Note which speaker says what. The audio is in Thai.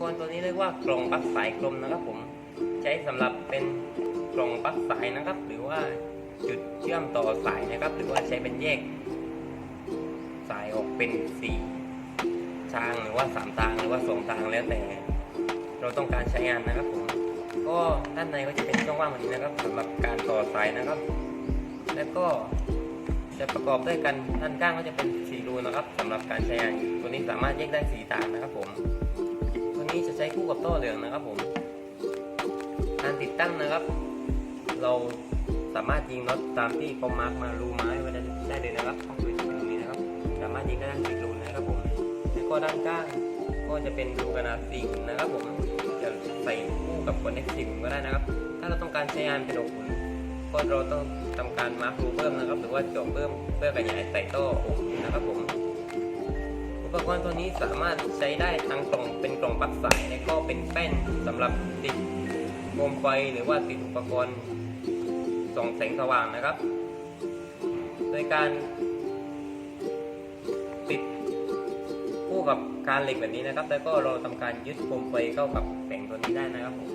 Speaker 1: กรณ์ตัวนี้เรียกว่ากล่องปลั๊กสายกลมนะครับผมใช้สำหรับเป็นกล่องปลั๊กสายนะครับ หรือว่าจุดเชื่อมต่อสายนะครับ หรือว่าใช้เป็นแยก สายออกเป็นสี่ทางหรือว่าสามทางหรือว่าสองทางแล้วแต่ เราต้องการใช้งานนะครับผมก็ด้านในก็จะเป็นช่องว่างแบบนี้นะครับสำหรับการต่อสายนะครับ แล้วก็จะประกอบด้วยกันด้านข้างก็จะเป็นสีรูนะครับสำหรับการใช้งานตัวนี้สามารถแยกได้สีทางนะครับผม ช้คู่กับโต้เหลืองนะครับผมการติดตั้งนะครับ เราสามารถยิงน็อตตามที่เขามาร์กมารูไม้ไว้ได้เลยนะครับก็คือจะเป็นตรงนี้นะครับ สามารถยิงได้ทั้งสี่รูนะครับผมแล้วก็ด้านข้างก็จะเป็นรูขนาดสี่หุ่นนะครับผมจะใส่คู่กับคอนเนคสี่หุ่นก็ได้นะครับ ถ้าเราต้องการใช้งานเป็นหกหุ่นก็เราต้องทำการมาร์กรูเพิ่มนะครับ หรือว่าเจาะเพิ่มเพื่อขยายใส่โต้หกหุ่นนะครับผม ปกรณ์ตัวนี้สามารถใช้ได้ทั้งกล่องเป็นกล่องปักสายและก็เป็นแป้นสำหรับติดโคมไฟหรือว่าติดอุปกรณ์ส่องแสงสว่างนะครับ โดยการติดคู่กับการเหล็กแบบนี้นะครับ แล้วก็เราทำการยึดโคมไฟเข้ากับแสงตัวนี้ได้นะครับผม